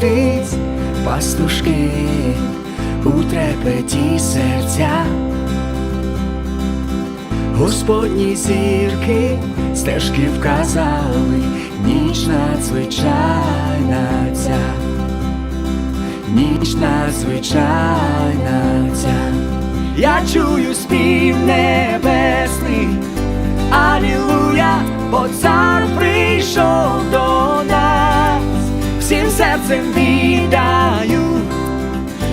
птиць, пастушки у трепеті серця. Господні зірки стежки вказали, ніч надзвичайна ця, ніч надзвичайна ця. Я чую спів небесний, Алілуя, бо цар прийшов до серцем віддаю,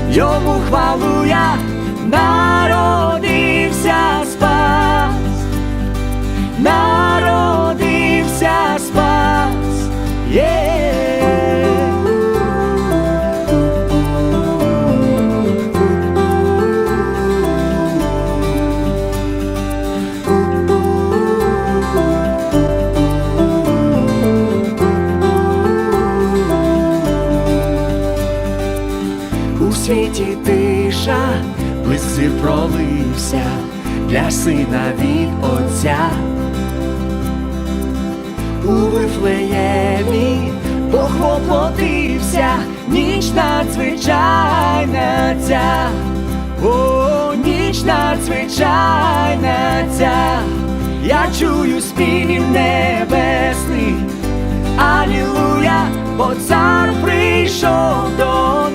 йому хвалу я народився світі тиша, близи пролився для сина від отця. У Вифлеємі Бог воплотився, ніч надзвичайна ця, о, ніч надзвичайна ця, я чую спів небесний, Алілуя, бо цар прийшов до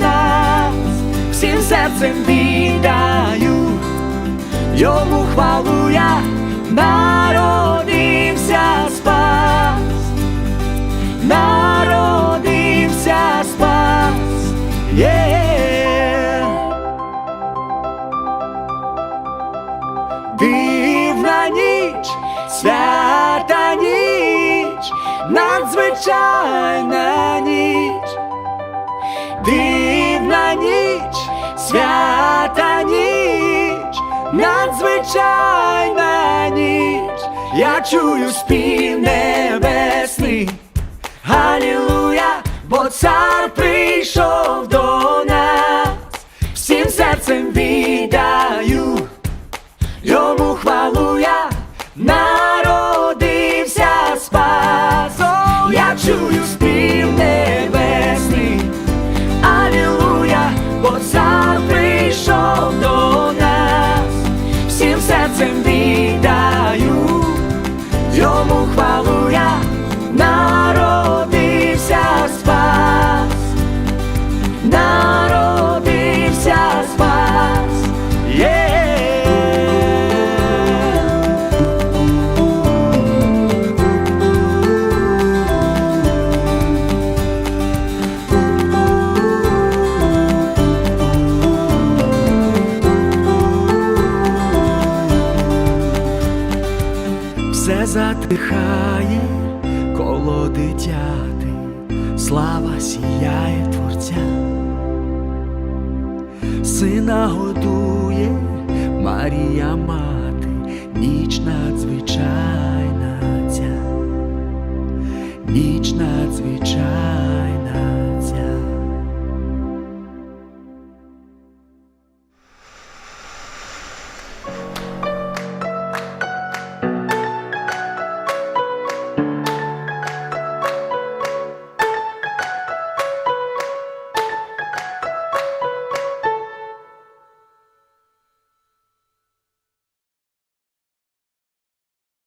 серцем віддаю, йому хвалу я народився спас, народився спас. Дивна ніч, свята ніч, надзвичайна ніч, дивна ніч, свята ніч, надзвичайна ніч, я чую спів небесний, Все затихає коло дитяти, слава сіяє творця, сина годує Марія мати, ніч надзвичайна